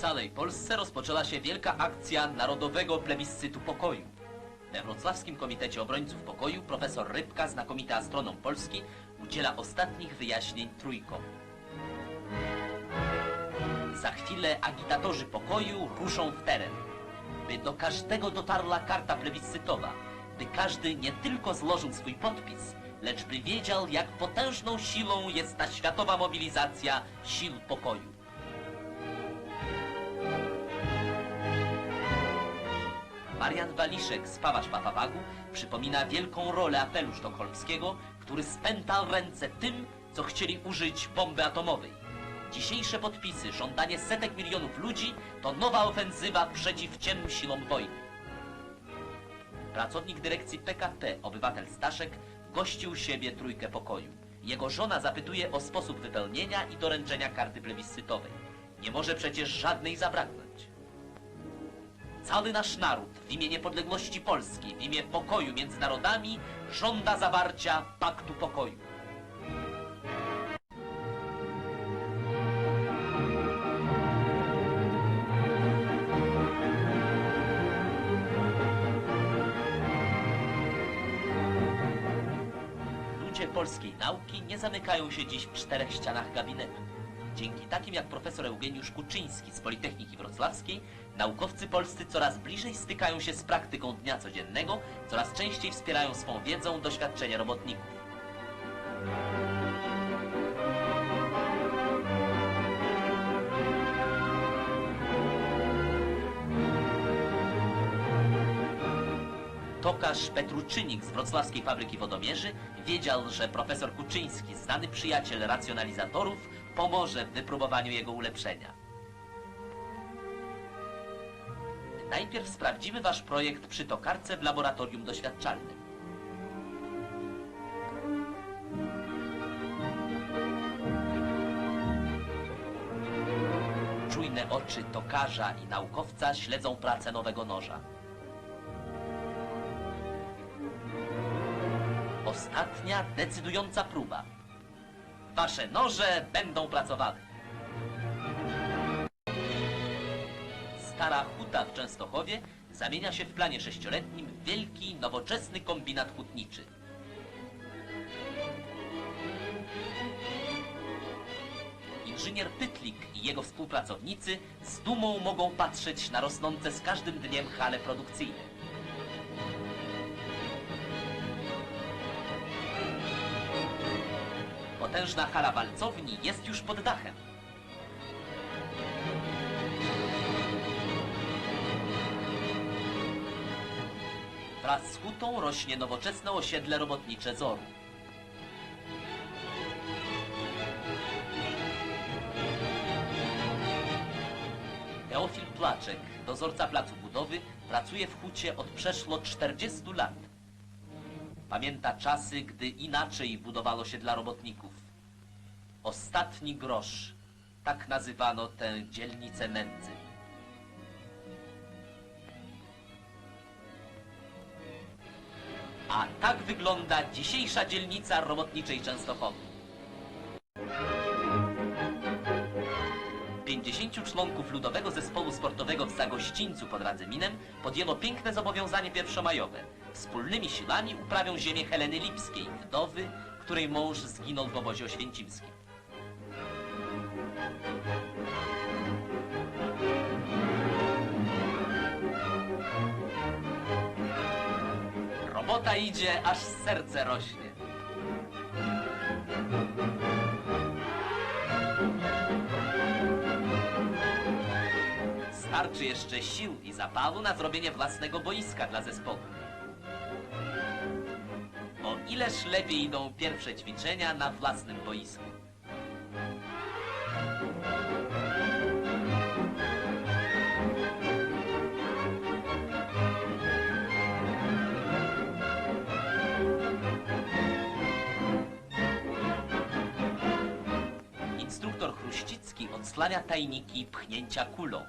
całej Polsce rozpoczęła się wielka akcja Narodowego Plebiscytu Pokoju. We Wrocławskim Komitecie Obrońców Pokoju profesor Rybka, znakomity astronom Polski, udziela ostatnich wyjaśnień trójkom. Za chwilę agitatorzy pokoju ruszą w teren, by do każdego dotarła karta plebiscytowa, by każdy nie tylko złożył swój podpis, lecz by wiedział, jak potężną siłą jest ta światowa mobilizacja sił pokoju. Marian Waliszek z Pawasz Papawagu przypomina wielką rolę apelu sztokholmskiego, który spętał ręce tym, co chcieli użyć bomby atomowej. Dzisiejsze podpisy, żądanie setek milionów ludzi to nowa ofensywa przeciw ciemnym silom wojny. Pracownik dyrekcji PKP, obywatel Staszek, gościł siebie trójkę pokoju. Jego żona zapytuje o sposób wypełnienia i doręczenia karty plebiscytowej. Nie może przecież żadnej zabraknąć. Cały nasz naród w imię niepodległości Polski, w imię pokoju między narodami żąda zawarcia paktu pokoju. Ludzie polskiej nauki nie zamykają się dziś w czterech ścianach gabinetu. Dzięki takim jak profesor Eugeniusz Kuczyński z Politechniki Wrocławskiej, naukowcy polscy coraz bliżej stykają się z praktyką dnia codziennego, coraz częściej wspierają swą wiedzą doświadczenia robotników. Tokarz Petruczynik z wrocławskiej fabryki wodomierzy wiedział, że profesor Kuczyński, znany przyjaciel racjonalizatorów, pomoże w wypróbowaniu jego ulepszenia. Najpierw sprawdzimy wasz projekt przy tokarce w laboratorium doświadczalnym. Czujne oczy tokarza i naukowca śledzą pracę nowego noża. Ostatnia, decydująca próba. Wasze noże będą pracowały. Stara huta w Częstochowie zamienia się w planie sześcioletnim w wielki, nowoczesny kombinat hutniczy. Inżynier Pytlik i jego współpracownicy z dumą mogą patrzeć na rosnące z każdym dniem hale produkcyjne. Potężna hala walcowni jest już pod dachem. Wraz z hutą rośnie nowoczesne osiedle robotnicze Zoru. Teofil Placzek, dozorca placu budowy, pracuje w hucie od przeszło 40 lat. Pamięta czasy, gdy inaczej budowano się dla robotników. Ostatni grosz. Tak nazywano tę dzielnicę nędzy. A tak wygląda dzisiejsza dzielnica robotniczej Częstochowy. 50 członków Ludowego Zespołu Sportowego w Zagościńcu pod Radzyminem podjęło piękne zobowiązanie pierwszomajowe. Wspólnymi siłami uprawią ziemię Heleny Lipskiej, wdowy, której mąż zginął w obozie oświęcimskim. Robota idzie, aż serce rośnie. Starczy jeszcze sił i zapału na zrobienie własnego boiska dla zespołu. O ileż lepiej idą pierwsze ćwiczenia na własnym boisku. Chruścicki odsłania tajniki pchnięcia kulą.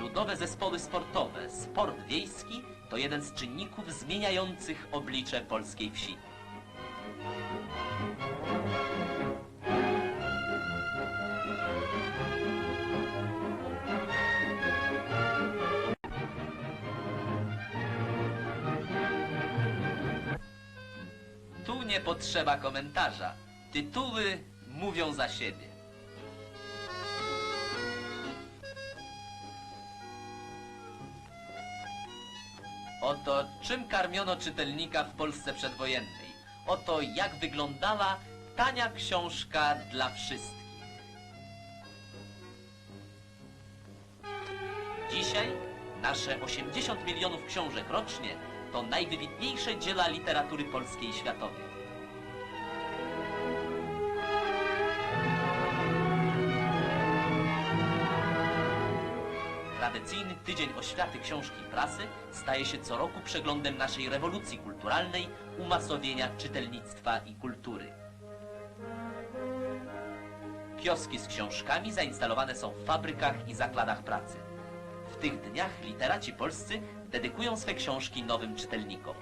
Ludowe zespoły sportowe, sport wiejski to jeden z czynników zmieniających oblicze polskiej wsi. Nie potrzeba komentarza. Tytuły mówią za siebie. Oto czym karmiono czytelnika w Polsce przedwojennej. Oto jak wyglądała tania książka dla wszystkich. Dzisiaj nasze 80 milionów książek rocznie to najwybitniejsze dzieła literatury polskiej i światowej. Tradycyjny Tydzień Oświaty Książki i Prasy staje się co roku przeglądem naszej rewolucji kulturalnej, umasowienia czytelnictwa i kultury. Kioski z książkami zainstalowane są w fabrykach i zakładach pracy. W tych dniach literaci polscy dedykują swe książki nowym czytelnikom.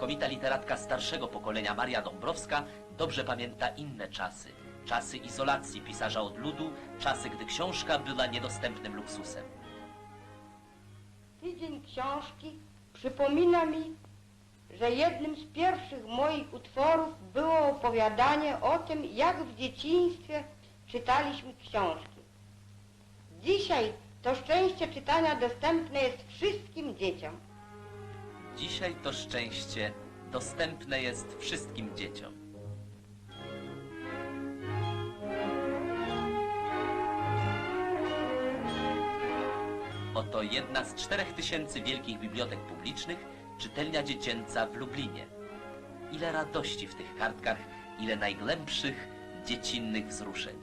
Znakomita literatka starszego pokolenia Maria Dąbrowska dobrze pamięta inne czasy. Czasy izolacji pisarza od ludu, czasy, gdy książka była niedostępnym luksusem. Tydzień książki przypomina mi, że jednym z pierwszych moich utworów było opowiadanie o tym, jak w dzieciństwie czytaliśmy książki. Dzisiaj to szczęście czytania dostępne jest wszystkim dzieciom. Dzisiaj to szczęście dostępne jest wszystkim dzieciom. Oto jedna z czterech tysięcy wielkich bibliotek publicznych, czytelnia dziecięca w Lublinie. Ile radości w tych kartkach, ile najgłębszych, dziecinnych wzruszeń.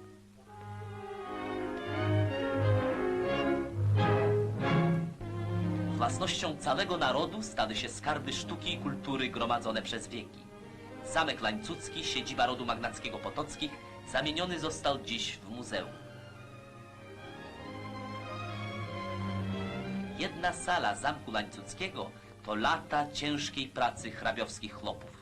Własnością całego narodu stały się skarby sztuki i kultury gromadzone przez wieki. Zamek Lańcucki, siedziba rodu magnackiego Potockich, zamieniony został dziś w muzeum. Jedna sala Zamku Lańcuckiego to lata ciężkiej pracy hrabiowskich chłopów.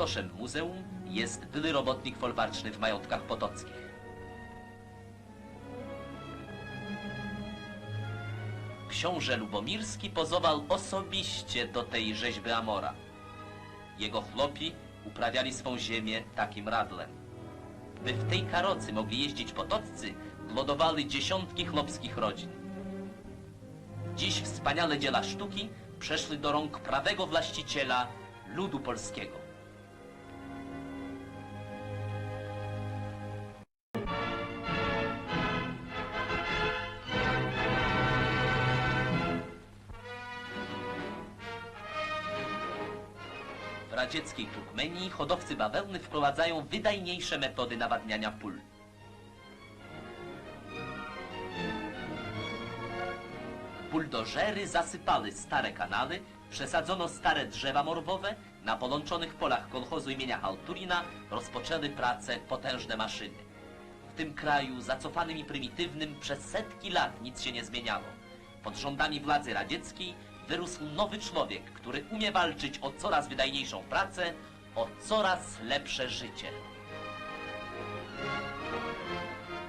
Kustoszem muzeum jest były robotnik folwarczny w majątkach potockich. Książę Lubomirski pozował osobiście do tej rzeźby Amora. Jego chłopi uprawiali swą ziemię takim radlem. By w tej karocy mogli jeździć potoccy, głodowały dziesiątki chłopskich rodzin. Dziś wspaniale dzieła sztuki przeszły do rąk prawego właściciela ludu polskiego. Hodowcy bawełny wprowadzają wydajniejsze metody nawadniania pól. Buldożery zasypały stare kanały, przesadzono stare drzewa morwowe, na polączonych polach kolchozu imienia Halturina rozpoczęły pracę potężne maszyny. W tym kraju, zacofanym i prymitywnym, przez setki lat nic się nie zmieniało. Pod rządami władzy radzieckiej wyrósł nowy człowiek, który umie walczyć o coraz wydajniejszą pracę, o coraz lepsze życie.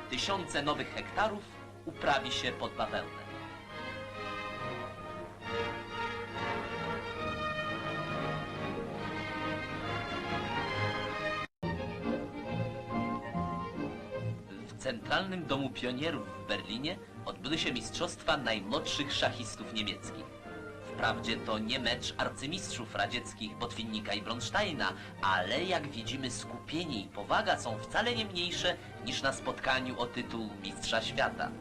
Tysiące nowych hektarów uprawi się pod bawełnę. W Centralnym Domu Pionierów w Berlinie odbyły się mistrzostwa najmłodszych szachistów niemieckich. Wprawdzie to nie mecz arcymistrzów radzieckich Botwinnika i Bronsteina, ale jak widzimy skupienie i powaga są wcale nie mniejsze niż na spotkaniu o tytuł Mistrza Świata.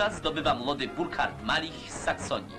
Mistrza zdobywa młody Burkhard Malich z Saksonii.